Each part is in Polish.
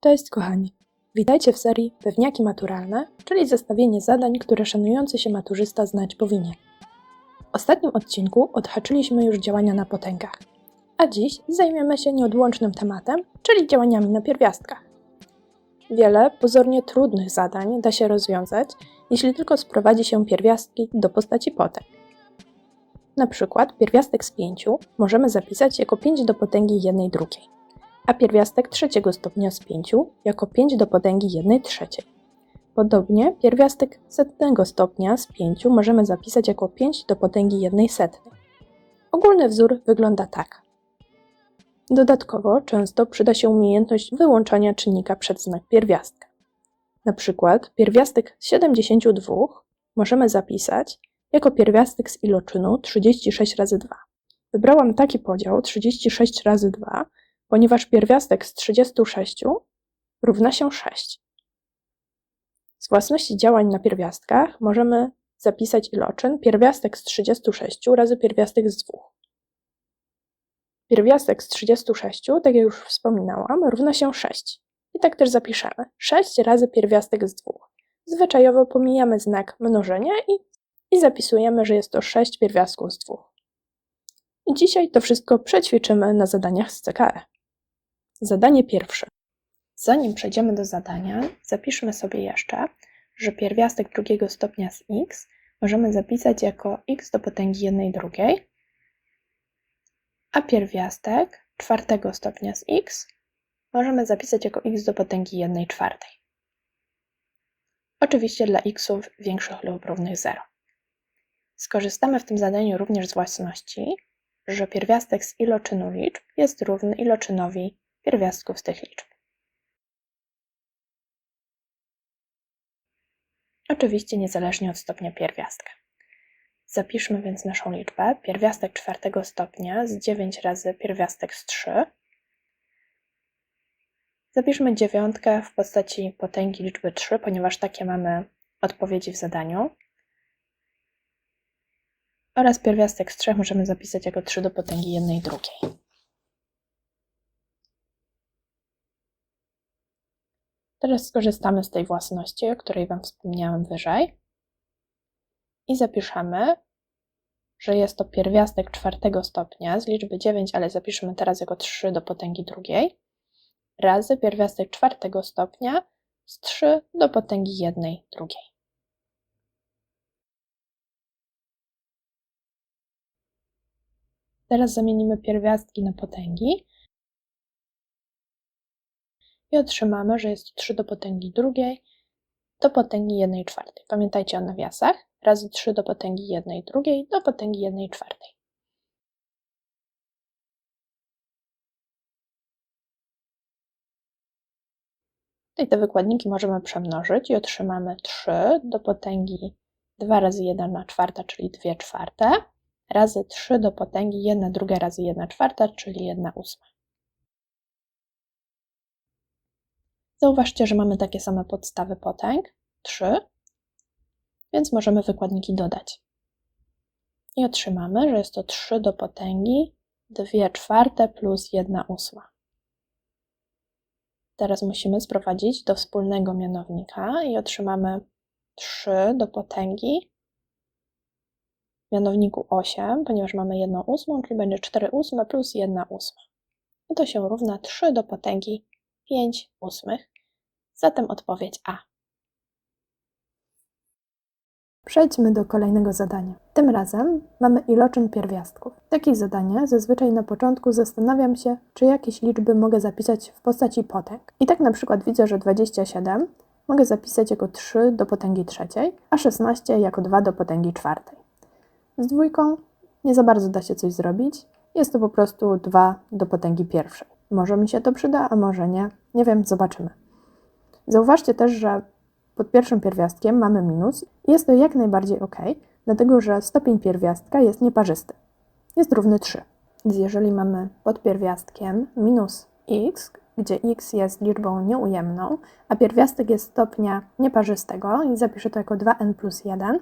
Cześć kochani! Witajcie w serii Pewniaki maturalne, czyli zestawienie zadań, które szanujący się maturzysta znać powinien. W ostatnim odcinku odhaczyliśmy już działania na potęgach, a dziś zajmiemy się nieodłącznym tematem, czyli działaniami na pierwiastkach. Wiele pozornie trudnych zadań da się rozwiązać, jeśli tylko sprowadzi się pierwiastki do postaci potęg. Na przykład pierwiastek z 5 możemy zapisać jako 5 do potęgi 1 drugiej a pierwiastek trzeciego stopnia z 5 jako 5 do potęgi 1 trzeciej. Podobnie pierwiastek setnego stopnia z 5 możemy zapisać jako 5 do potęgi 1 setnej. Ogólny wzór wygląda tak. Dodatkowo często przyda się umiejętność wyłączania czynnika przed znak pierwiastka. Na przykład pierwiastek z 72 możemy zapisać jako pierwiastek z iloczynu 36 razy 2. Wybrałam taki podział 36 razy 2, ponieważ pierwiastek z 36 równa się 6. Z własności działań na pierwiastkach możemy zapisać iloczyn pierwiastek z 36 razy pierwiastek z 2. Pierwiastek z 36, tak jak już wspominałam, równa się 6. I tak też zapiszemy. 6 razy pierwiastek z 2. Zwyczajowo pomijamy znak mnożenia i, i zapisujemy, że jest to 6 pierwiastków z 2. I dzisiaj to wszystko przećwiczymy na zadaniach z CKE. Zadanie pierwsze. Zanim przejdziemy do zadania, zapiszmy sobie jeszcze, że pierwiastek drugiego stopnia z x możemy zapisać jako x do potęgi 1 drugiej, a pierwiastek czwartego stopnia z x możemy zapisać jako x do potęgi 1 czwartej. Oczywiście dla xów większych lub równych 0. Skorzystamy w tym zadaniu również z własności, że pierwiastek z iloczynu liczb jest równy iloczynowi pierwiastków z tych liczb. Oczywiście niezależnie od stopnia pierwiastka. Zapiszmy więc naszą liczbę. Pierwiastek czwartego stopnia z 9 razy pierwiastek z 3. Zapiszmy dziewiątkę w postaci potęgi liczby 3, ponieważ takie mamy odpowiedzi w zadaniu. Oraz pierwiastek z 3 możemy zapisać jako 3 do potęgi 1 drugiej. Teraz skorzystamy z tej własności, o której Wam wspomniałem wyżej. I zapiszemy, że jest to pierwiastek czwartego stopnia z liczby 9, ale zapiszemy teraz jako 3 do potęgi drugiej, razy pierwiastek czwartego stopnia z 3 do potęgi 1 drugiej. Teraz zamienimy pierwiastki na potęgi i otrzymamy, że jest 3 do potęgi drugiej do potęgi 1 czwartej. Pamiętajcie o nawiasach. Razy 3 do potęgi 1 drugiej do potęgi 1 czwartej. I te wykładniki możemy przemnożyć i otrzymamy 3 do potęgi 2 razy 1 czwarta, czyli 2 czwarte, razy 3 do potęgi 1 druga razy 1 czwarta, czyli 1 ósma. Zauważcie, że mamy takie same podstawy potęg, 3, więc możemy wykładniki dodać. I otrzymamy, że jest to 3 do potęgi 2 czwarte plus 1 ósma. Teraz musimy sprowadzić do wspólnego mianownika i otrzymamy 3 do potęgi w mianowniku 8, ponieważ mamy 1 ósmą, czyli będzie 4 ósme plus 1 ósma. I to się równa 3 do potęgi 5 ósmych, zatem odpowiedź A. Przejdźmy do kolejnego zadania. Tym razem mamy iloczyn pierwiastków. W takich zadaniach zazwyczaj na początku zastanawiam się, czy jakieś liczby mogę zapisać w postaci potęg. I tak na przykład widzę, że 27 mogę zapisać jako 3 do potęgi trzeciej, a 16 jako 2 do potęgi czwartej. Z dwójką nie za bardzo da się coś zrobić. Jest to po prostu 2 do potęgi pierwszej. Może mi się to przyda, a może nie. Nie wiem, zobaczymy. Zauważcie też, że pod pierwszym pierwiastkiem mamy minus jest to jak najbardziej ok, dlatego że stopień pierwiastka jest nieparzysty. Jest równy 3. Więc jeżeli mamy pod pierwiastkiem minus x, gdzie x jest liczbą nieujemną, a pierwiastek jest stopnia nieparzystego i zapiszę to jako 2n plus 1,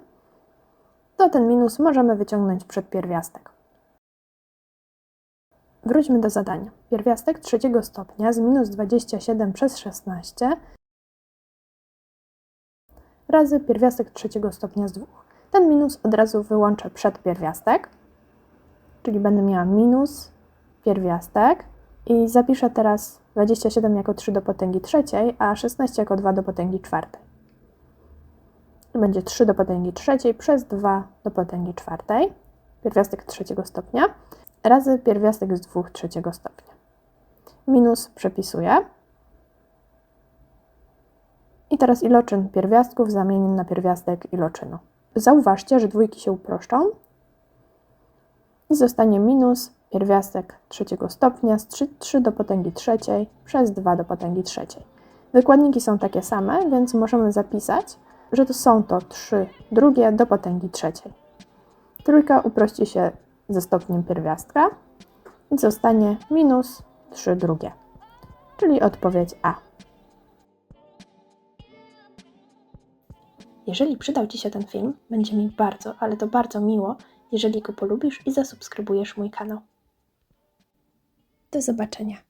to ten minus możemy wyciągnąć przed pierwiastek. Wróćmy do zadania. Pierwiastek trzeciego stopnia z minus 27 przez 16 razy pierwiastek trzeciego stopnia z 2. Ten minus od razu wyłączę przed pierwiastek, czyli będę miała minus pierwiastek i zapiszę teraz 27 jako 3 do potęgi trzeciej, a 16 jako 2 do potęgi czwartej. Będzie 3 do potęgi trzeciej przez 2 do potęgi czwartej, pierwiastek trzeciego stopnia, razy pierwiastek z 2 trzeciego stopnia. Minus przepisuję. I teraz iloczyn pierwiastków zamienię na pierwiastek iloczynu. Zauważcie, że dwójki się uproszczą i zostanie minus pierwiastek trzeciego stopnia z 3, 3 do potęgi trzeciej przez 2 do potęgi trzeciej. Wykładniki są takie same, więc możemy zapisać, że to są to 3 drugie do potęgi trzeciej. Trójka uprości się ze stopniem pierwiastka i zostanie minus 3 drugie, czyli odpowiedź A. Jeżeli przydał Ci się ten film, będzie mi bardzo, ale to bardzo miło, jeżeli go polubisz i zasubskrybujesz mój kanał. Do zobaczenia.